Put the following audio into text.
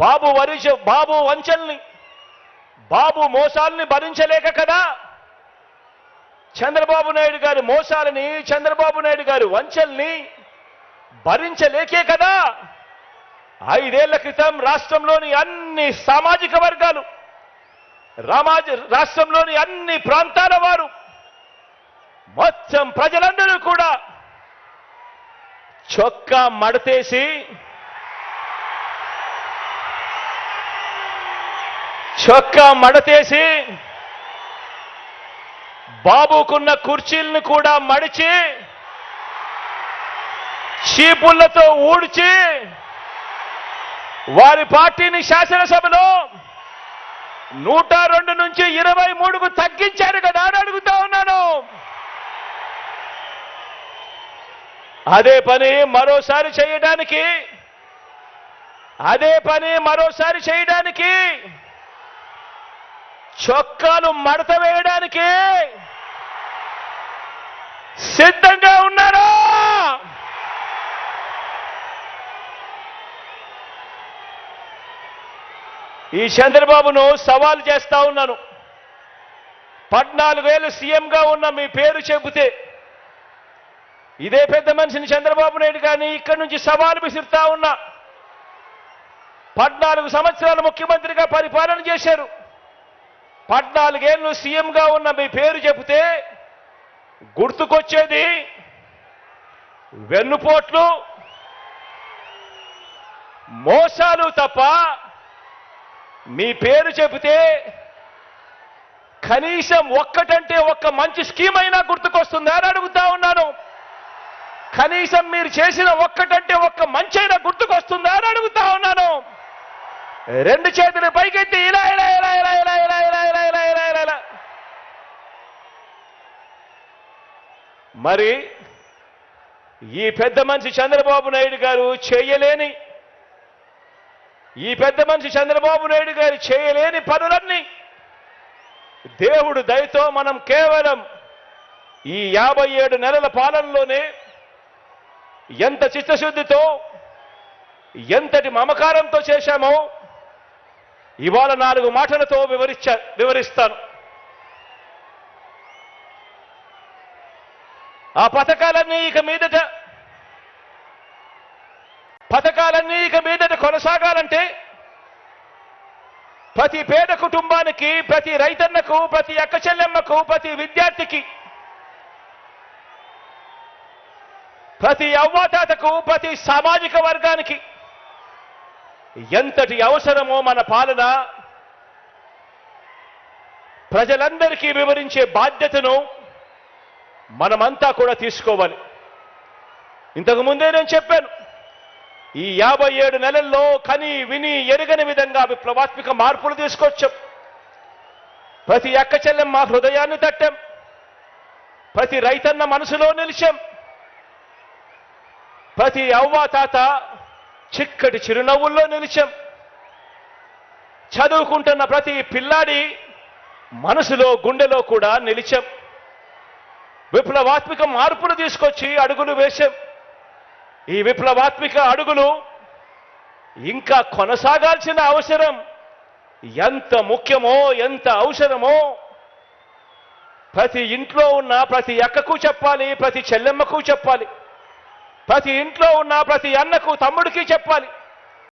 బాబు వరిష బాబు వంచల్ని బాబు మోసాల్ని భరించలేక కదా? చంద్రబాబు నాయుడు గారి మోసాలని చంద్రబాబు నాయుడు గారి వంచల్ని భరించలేకే కదా? ఐదేళ్ళ క్రితం రాష్ట్రంలోని అన్ని సామాజిక వర్గాలు రామాజ రాష్ట్రంలోని అన్ని ప్రాంతాల వారు మొత్తం ప్రజలందరూ కూడా చొక్కా మడతేసి చొక్కా మడతేసి బాబుకున్న కుర్చీలను కూడా మడిచి చీపుళ్ళతో ఊడ్చి వారి పార్టీని శాసనసభలో నూట రెండు నుంచి ఇరవై మూడుకు తగ్గించారు కదా అని అడుగుతా ఉన్నాను. అదే పని మరోసారి చేయడానికి అదే పని మరోసారి చేయడానికి చొక్కాలు మడత వేయడానికి సిద్ధంగా ఉన్నారా? ఈ చంద్రబాబును సవాల్ చేస్తా ఉన్నాను. పద్నాలుగేళ్ళు సీఎంగా ఉన్న మీ పేరు చెబితే ఇదే పెద్ద మనిషిని చంద్రబాబు నాయుడు కానీ ఇక్కడి నుంచి సవాలు విసిరుతా ఉన్నా. పద్నాలుగు సంవత్సరాలు ముఖ్యమంత్రిగా పరిపాలన చేశారు. పద్నాలుగేళ్ళు సీఎంగా ఉన్న మీ పేరు చెబితే గుర్తుకొచ్చేది వెన్నుపోట్లు మోసాలు తప్ప మీ పేరు చెబితే కనీసం ఒక్కటంటే ఒక్క మంచి స్కీమ్ అయినా గుర్తుకొస్తుందా అని అడుగుతా ఉన్నాను. కనీసం మీరు చేసిన ఒక్కటంటే ఒక్క మంచి అయినా గుర్తుకొస్తుందా అని అడుగుతా ఉన్నాను. రెండు చేతులు పైకెత్తి ఇలా ఇలా ఇలా ఇలా ఇలా ఇలా ఇలా ఇలా ఇలా ఇలా ఇలా ఇలా మరి ఈ పెద్ద మనిషి చంద్రబాబు నాయుడు గారు చేయలేని ఈ పెద్ద మనిషి చంద్రబాబు నాయుడు గారు చేయలేని పనులన్నీ దేవుడు దయతో మనం కేవలం ఈ యాభై ఏడు నెలల పాలనలోనే ఎంత చిత్తశుద్ధితో ఎంతటి మమకారంతో చేశామో ఇవాళ నాలుగు మాటలతో వివరించా వివరిస్తాను. ఆ పథకాలన్నీ ఇక మీదట పథకాలన్నీ ఇక మీదట కొనసాగాలంటే ప్రతి పేద కుటుంబానికి ప్రతి రైతన్నకు ప్రతి అక్క చెల్లెమ్మకు ప్రతి విద్యార్థికి ప్రతి అవ్వాతాతకు ప్రతి సామాజిక వర్గానికి ఎంతటి అవసరమో మన పాలన. ప్రజలందరికీ వివరించే బాధ్యతను మనమంతా కూడా తీసుకోవాలి. ఇంతకు ముందే నేను చెప్పాను ఈ యాభై ఏడు నెలల్లో కని విని ఎరగని విధంగా విప్లవాత్మిక మార్పులు తీసుకొచ్చాం. ప్రతి ఎక్కచెల్లెం మా హృదయాన్ని తట్టాం. ప్రతి రైతన్న మనసులో నిలిచాం. ప్రతి అవ్వ తాత చిక్కటి చిరునవ్వుల్లో నిలిచాం. చదువుకుంటున్న ప్రతి పిల్లాడి మనసులో గుండెలో కూడా నిలిచాం. విప్లవాత్మిక మార్పులు తీసుకొచ్చి అడుగులు వేశాం. ఈ విప్లవాత్మిక అడుగులు ఇంకా కొనసాగాల్సిన అవసరం ఎంత ముఖ్యమో ఎంత అవసరమో ప్రతి ఇంట్లో ఉన్న ప్రతి అక్కకు చెప్పాలి ప్రతి చెల్లెమ్మకు చెప్పాలి. ప్రతి ఇంట్లో ఉన్న ప్రతి అన్నకు తమ్ముడికి చెప్పాలి.